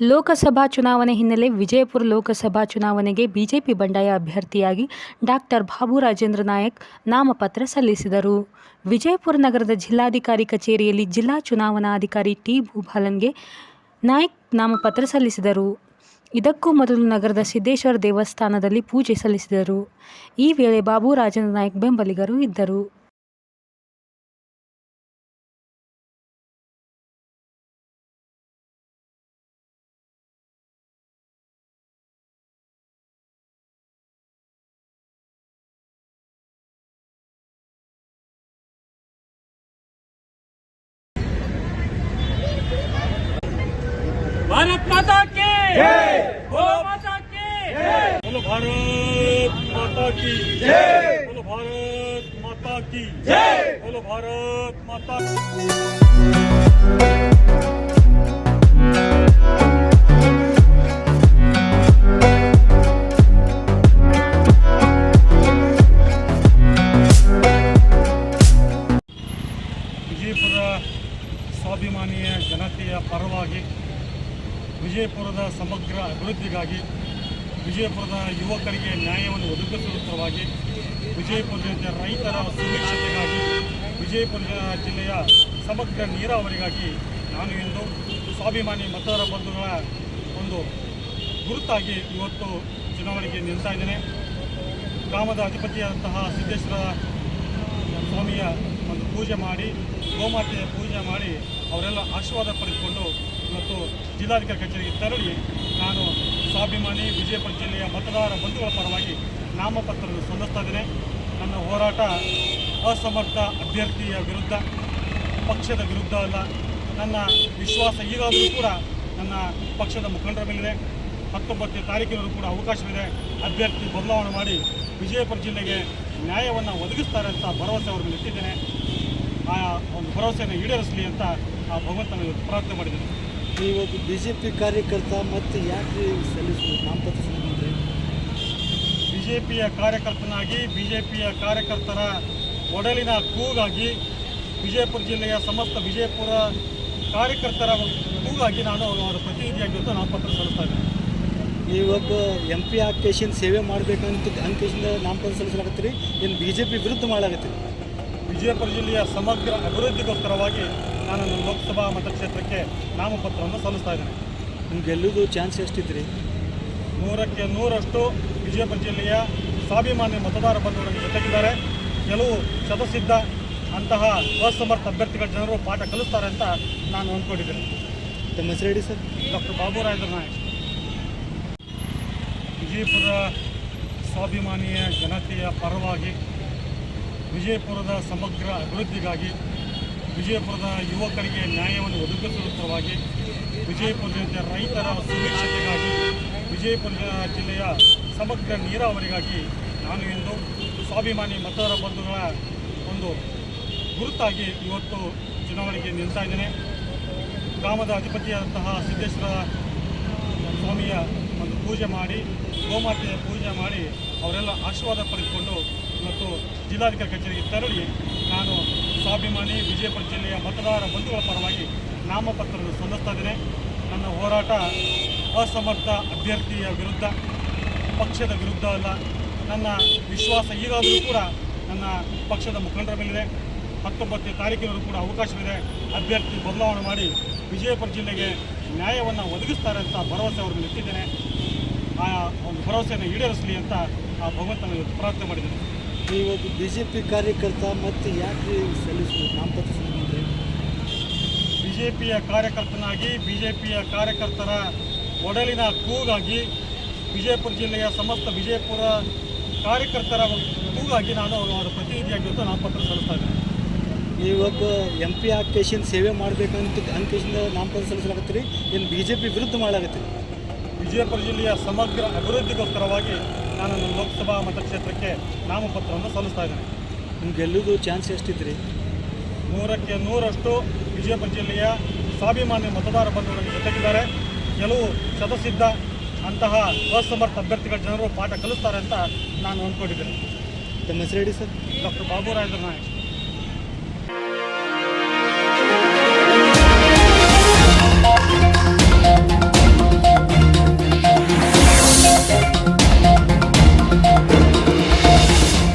ಲೋಕಸಭಾ ಚುನಾವಣೆ ಹಿನ್ನೆಲೆ ವಿಜಯಪುರ ಲೋಕಸಭಾ ಚುನಾವಣೆಗೆ ಬಿಜೆಪಿ ಬಂಡಾಯ ಅಭ್ಯರ್ಥಿಯಾಗಿ ಡಾಕ್ಟರ್ ಬಾಬು ರಾಜೇಂದ್ರ ನಾಯಕ್ ನಾಮಪತ್ರ ಸಲ್ಲಿಸಿದರು. ವಿಜಯಪುರ ನಗರದ ಜಿಲ್ಲಾಧಿಕಾರಿ ಕಚೇರಿಯಲ್ಲಿ ಜಿಲ್ಲಾ ಚುನಾವಣಾಧಿಕಾರಿ ಟಿ ಭೂಪಾಲನ್ಗೆ ನಾಯಕ್ ನಾಮಪತ್ರ ಸಲ್ಲಿಸಿದರು. ಇದಕ್ಕೂ ಮೊದಲು ನಗರದ ಸಿದ್ದೇಶ್ವರ ದೇವಸ್ಥಾನದಲ್ಲಿ ಪೂಜೆ ಸಲ್ಲಿಸಿದರು. ಈ ವೇಳೆ ಬಾಬು ರಾಜೇಂದ್ರ ನಾಯಕ್ ಬೆಂಬಲಿಗರು ಇದ್ದರು. भारत माता की बोलो माता की बोलो भारत माता की बोलो भारत माता की बोलो भारत माता ವಿಜಯಪುರ ಸ್ವಾಭಿಮಾನಿಯ ಜನತೆಯ ಪರವಾಗಿ ವಿಜಯಪುರದ ಸಮಗ್ರ ಅಭಿವೃದ್ಧಿಗಾಗಿ ವಿಜಯಪುರದ ಯುವಕರಿಗೆ ನ್ಯಾಯವನ್ನು ಒದಗಿಸುವ ಸಲುವಾಗಿ ವಿಜಯಪುರ ರೈತರ ಸುರಕ್ಷತೆಗಾಗಿ ವಿಜಯಪುರ ಜಿಲ್ಲೆಯ ಸಮಗ್ರ ನೀರಾವರಿಗಾಗಿ ನಾನು ಇಂದು ಸ್ವಾಭಿಮಾನಿ ಮತದಾರ ಬಂಧುಗಳ ಒಂದು ಗುರುತಾಗಿ ಇವತ್ತು ಚುನಾವಣೆಗೆ ನಿಲ್ತಾ ಇದ್ದೇನೆ. ಗ್ರಾಮದ ಅಧಿಪತಿಯಾದಂತಹ ಸಿದ್ದೇಶ್ವರ ಸ್ವಾಮಿಯ ಪೂಜೆ ಮಾಡಿ, ಗೋಮಾತೆಯ ಪೂಜೆ ಮಾಡಿ ಅವರೆಲ್ಲ ಆಶೀರ್ವಾದ ಪಡೆದುಕೊಂಡು ಇವತ್ತು ಜಿಲ್ಲಾಧಿಕಾರಿ ಕಚೇರಿಗೆ ತೆರಳಿ ನಾನು ಸ್ವಾಭಿಮಾನಿ, ವಿಜಯಪುರ ಜಿಲ್ಲೆಯ ಮತದಾರ ಬಂಧುಗಳ ಪರವಾಗಿ ನಾಮಪತ್ರವನ್ನು ಸಲ್ಲಿಸ್ತಾ ಇದ್ದೇನೆ. ನನ್ನ ಹೋರಾಟ ಅಸಮರ್ಥ, ಅಭ್ಯರ್ಥಿಯ ವಿರುದ್ಧ, ಪಕ್ಷದ ವಿರುದ್ಧ ಅಲ್ಲ. ನನ್ನ ವಿಶ್ವಾಸ ಈಗಾಗಲೂ ಕೂಡ ನನ್ನ ಪಕ್ಷದ ಮುಖಂಡರ ಮೇಲಿದೆ. ಹತ್ತೊಂಬತ್ತನೇ ತಾರೀಕಿನವರೆಗೂ ಕೂಡ ಅವಕಾಶವಿದೆ. ಅಭ್ಯರ್ಥಿ ಬದಲಾವಣೆ ಮಾಡಿ ವಿಜಯಪುರ ಜಿಲ್ಲೆಗೆ ನ್ಯಾಯವನ್ನು ಒದಗಿಸ್ತಾರೆ ಅಂತ ಭರವಸೆ ಅವ್ರ ಮೇಲೆ ಇಟ್ಟಿದ್ದೇನೆ. ಆ ಒಂದು ಭರವಸೆಯನ್ನು ಈಡೇರಿಸಲಿ ಅಂತ ಆ ಭಗವಂತನ ಇವತ್ತು ಪ್ರಾರ್ಥನೆ ಮಾಡಿದ್ದೇನೆ. ಇವತ್ತು ಬಿ ಜೆ ಪಿ ಕಾರ್ಯಕರ್ತ ಮತ್ತು ಯಾಕೆ ಸಲ್ಲಿಸು ನಾಮಪತ್ರ ಸಲ್ಲಿಸಿದ್ರೆ ಬಿ ಜೆ ಪಿಯ ಕಾರ್ಯಕರ್ತನಾಗಿ ಬಿ ಜೆ ಪಿಯ ಕಾರ್ಯಕರ್ತರ ಒಡಲಿನ ಕೂಗಾಗಿ ವಿಜಯಪುರ ಜಿಲ್ಲೆಯ ಸಮಸ್ತ ವಿಜಯಪುರ ಕಾರ್ಯಕರ್ತರ ಕೂಗಾಗಿ ನಾನು ಅವರ ಪ್ರತಿನಿಧಿಯಾಗಿ ಅಂತ ನಾಮಪತ್ರ ಸಲ್ಲಿಸ್ತಾ ಇದ್ದೇನೆ. ನೀವೊಬ್ಬ ಎಂ ಪಿ ಆಕೇಶನ್ ಸೇವೆ ಮಾಡಬೇಕಂತ ಅಂಕೇಶಿಂದ ನಾಮಪತ್ರ ಸಲ್ಲಿಸಲಾಗತ್ತೀರಿ? ಏನು ಬಿ ಜೆ ಪಿ ವಿರುದ್ಧ ಮಾಡಾಗತ್ತೀರಿ ವಿಜಯಪುರ ಜಿಲ್ಲೆಯ ಸಮಗ್ರ ಅಭಿವೃದ್ಧಿಗೋಸ್ಕರವಾಗಿ ನಾನು ನನ್ನ ಲೋಕಸಭಾ ಮತಕ್ಷೇತ್ರಕ್ಕೆ ನಾಮಪತ್ರವನ್ನು ಸಲ್ಲಿಸ್ತಾ ಇದ್ದೇನೆ. ನಿಮ್ಗೆ ಗೆಲ್ಲುವುದು ಚಾನ್ಸ್ ಎಷ್ಟಿದ್ರಿ? ನೂರಕ್ಕೆ ನೂರಷ್ಟು ವಿಜಯಪುರ ಜಿಲ್ಲೆಯ ಸ್ವಾಭಿಮಾನಿ ಮತದಾರ ಬಂಧುಗಳಿಗೆ ಜೊತೆಗಿದ್ದಾರೆ. ಕೆಲವು ಶತಸಿದ್ಧ ಅಂತಹ ಅಸಮರ್ಥ ಅಭ್ಯರ್ಥಿಗಳ ಜನರು ಪಾಠ ಕಲಿಸ್ತಾರೆ ಅಂತ ನಾನು ಅಂದ್ಕೊಂಡಿದ್ದೇನೆ. ತಮ್ಮ ಹೆಸರು ಹೇಳಿ ಸರ್? ಡಾಕ್ಟರ್ ಬಾಬುರಾಜೇಂದ್ರ ನಾಯಕ್ ವಿಜಯಪುರ ಸ್ವಾಭಿಮಾನಿಯ ಜನತೆಯ ಪರವಾಗಿ ವಿಜಯಪುರದ ಸಮಗ್ರ ಅಭಿವೃದ್ಧಿಗಾಗಿ ವಿಜಯಪುರದ ಯುವಕರಿಗೆ ನ್ಯಾಯವನ್ನು ಒದಗಿಸುವ ಸಲುವಾಗಿ ವಿಜಯಪುರ ರೈತರ ಸುರಕ್ಷತೆಗಾಗಿ ವಿಜಯಪುರ ಜಿಲ್ಲೆಯ ಸಮಗ್ರ ನೀರಾವರಿಗಾಗಿ ನಾನು ಇಂದು ಸ್ವಾಭಿಮಾನಿ ಮತದಾರ ಬಂಧುಗಳ ಒಂದು ಗುರುತಾಗಿ ಇವತ್ತು ಚುನಾವಣೆಗೆ ನಿಲ್ತಾ ಇದ್ದೇನೆ. ಗ್ರಾಮದ ಅಧಿಪತಿಯಾದಂತಹ ಸಿದ್ದೇಶ್ವರ ಸ್ವಾಮಿಯ ಒಂದು ಪೂಜೆ ಮಾಡಿ, ಗೋಮಾತೆಯ ಪೂಜೆ ಮಾಡಿ ಅವರೆಲ್ಲ ಆಶೀರ್ವಾದ ಪಡೆದುಕೊಂಡು ಇವತ್ತು ಜಿಲ್ಲಾಧಿಕಾರಿ ಕಚೇರಿಗೆ ತೆರಳಿ ನಾನು ಸ್ವಾಭಿಮಾನಿ ವಿಜಯಪುರ ಜಿಲ್ಲೆಯ ಮತದಾರ ಬಂಧುಗಳ ಪರವಾಗಿ ನಾಮಪತ್ರವನ್ನು ಸಲ್ಲಿಸ್ತಾ ಇದ್ದೇನೆ. ನನ್ನ ಹೋರಾಟ ಅಸಮರ್ಥ ಅಭ್ಯರ್ಥಿಯ ವಿರುದ್ಧ, ಪಕ್ಷದ ವಿರುದ್ಧ ಅಲ್ಲ. ನನ್ನ ವಿಶ್ವಾಸ ಈಗಾದರೂ ಕೂಡ ನನ್ನ ಪಕ್ಷದ ಮುಖಂಡರ ಮೇಲಿದೆ. ಹತ್ತೊಂಬತ್ತನೇ ತಾರೀಕಿನವರೆಗೂ ಕೂಡ ಅವಕಾಶವಿದೆ. ಅಭ್ಯರ್ಥಿ ಬದಲಾವಣೆ ಮಾಡಿ ವಿಜಯಪುರ ಜಿಲ್ಲೆಗೆ ನ್ಯಾಯವನ್ನು ಒದಗಿಸ್ತಾರೆ ಅಂತ ಭರವಸೆ ಅವರನ್ನು ಇಟ್ಟಿದ್ದೇನೆ. ಆ ಒಂದು ಭರವಸೆಯನ್ನು ಈಡೇರಿಸಲಿ ಅಂತ ಆ ಭಗವಂತನ ಪ್ರಾರ್ಥನೆ ಮಾಡಿದ್ದೇನೆ. ಇವತ್ತು ಬಿ ಜೆ ಪಿ ಕಾರ್ಯಕರ್ತ ಮತ್ತು ಯಾಕೆ ಸಲ್ಲಿಸಬೇಕು ನಾಮಪತ್ರ ಸಲ್ಲಿಸಿದ್ರೆ? ಬಿ ಜೆ ಪಿಯ ಕಾರ್ಯಕರ್ತನಾಗಿ ಬಿ ಜೆ ಪಿಯ ಕಾರ್ಯಕರ್ತರ ಒಡಲಿನ ಕೂಗಾಗಿ ವಿಜಯಪುರ ಜಿಲ್ಲೆಯ ಸಮಸ್ತ ವಿಜಯಪುರ ಕಾರ್ಯಕರ್ತರ ಕೂಗಾಗಿ ನಾನು ಅವರ ಪ್ರತಿನಿಧಿಯಾಗಿ ಇವತ್ತು ನಾಮಪತ್ರ ಸಲ್ಲಿಸ್ತಾ ಇದ್ದೇನೆ. ನೀವೊಬ್ಬ ಎಂ ಪಿ ಆಕೇಶನ್ ಸೇವೆ ಮಾಡಬೇಕಂತ ಅಂಕೇಶಿಂದ ನಾಮಪತ್ರ ಸಲ್ಲಿಸಲಾಗತ್ತೀರಿ? ಏನು ಬಿ ಜೆ ಪಿ ವಿರುದ್ಧ ಮಾಡಾಗತ್ತೀರಿ ವಿಜಯಪುರ ಜಿಲ್ಲೆಯ ಸಮಗ್ರ ಅಭಿವೃದ್ಧಿಗೋಸ್ಕರವಾಗಿ ನಾನು ನನ್ನ ಲೋಕಸಭಾ ಮತಕ್ಷೇತ್ರಕ್ಕೆ ನಾಮಪತ್ರವನ್ನು ಸಲ್ಲಿಸ್ತಾ ಇದ್ದೇನೆ. ನಿಮ್ಗೆ ಗೆಲ್ಲುವುದು ಚಾನ್ಸ್ ಎಷ್ಟಿದ್ರಿ? ನೂರಕ್ಕೆ ನೂರಷ್ಟು ವಿಜಯಪುರ ಜಿಲ್ಲೆಯ ಸ್ವಾಭಿಮಾನಿ ಮತದಾರ ಬಂಧುಗಳಿಗೆ ಜೊತೆಗಿದ್ದಾರೆ. ಕೆಲವು ಶತಸಿದ್ಧ ಅಂತಹ ಅಸಮರ್ಥ ಅಭ್ಯರ್ಥಿಗಳ ಜನರು ಪಾಠ ಕಲಿಸ್ತಾರೆ ಅಂತ ನಾನು ಅಂದ್ಕೊಂಡಿದ್ದೇನೆ. ತಮ್ಮ ಹೆಸರು ಹೇಳಿ ಸರ್. ಡಾಕ್ಟರ್ ಬಾಬುರಾಜೇಂದ್ರ ನಾಯಕ್.